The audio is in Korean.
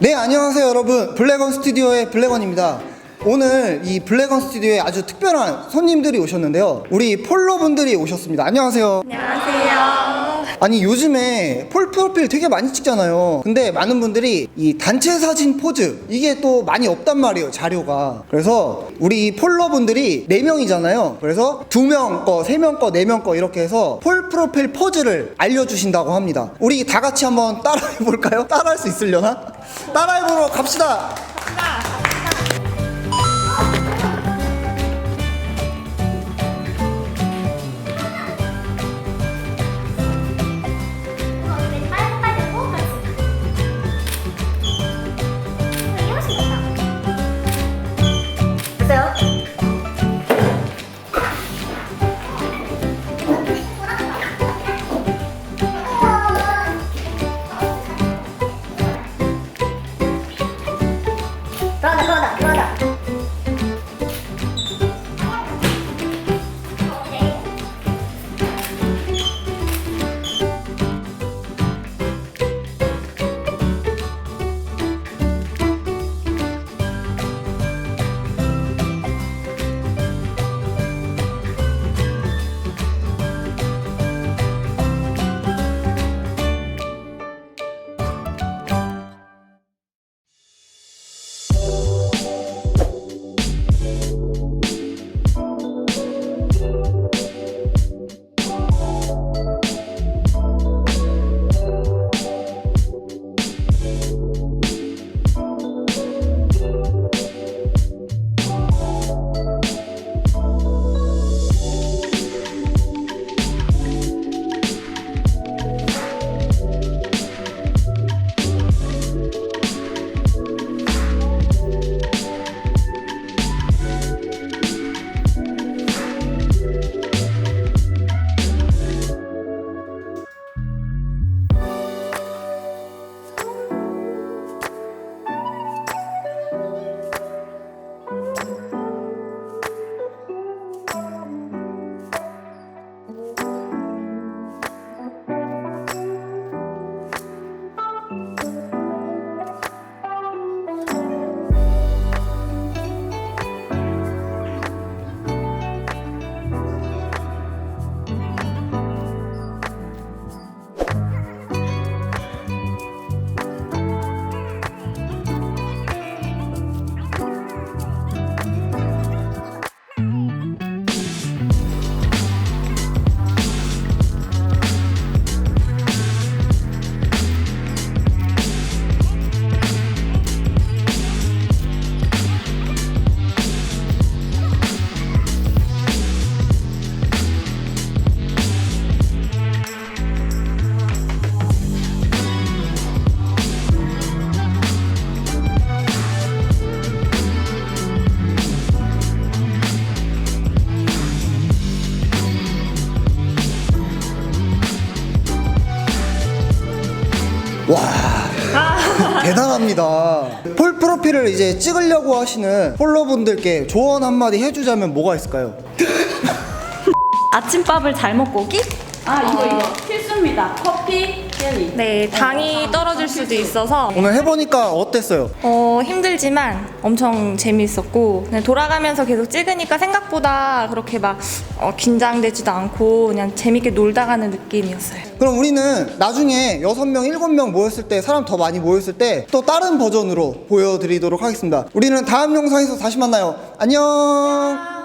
네 안녕하세요 여러분. 블랙원 스튜디오의 블랙원입니다. 오늘 이 블랙원 스튜디오에 아주 특별한 손님들이 오셨는데요. 우리 폴로 분들이 오셨습니다. 안녕하세요. 안녕하세요. 아니 요즘에 폴 프로필 되게 많이 찍잖아요. 근데 많은 분들이 이 단체 사진 포즈 이게 또 많이 없단 말이에요 자료가. 그래서 우리 이 폴러분들이 4명이잖아요. 그래서 2명 거, 3명 거, 4명 거 이렇게 해서 폴 프로필 포즈를 알려주신다고 합니다. 우리 다 같이 한번 따라해 볼까요? 따라할 수 있으려나? 따라해 보러 갑시다 들어간다, 와 대단합니다 폴 프로필을 이제 찍으려고 하시는 폴러분들께 조언 한마디 해주자면 뭐가 있을까요? 아침밥을 잘 먹고 오기? 아 이거 이거 필수입니다. 커피. 네, 당이 떨어질 수도 있어서 오늘 해보니까 어땠어요? 어, 힘들지만 엄청 재미있었고 그냥 돌아가면서 계속 찍으니까 생각보다 그렇게 막 어, 긴장되지도 않고 그냥 재밌게 놀다 가는 느낌이었어요. 그럼 우리는 나중에 6명, 7명 모였을 때 사람 더 많이 모였을 때 또 다른 버전으로 보여드리도록 하겠습니다 우리는 다음 영상에서 다시 만나요 안녕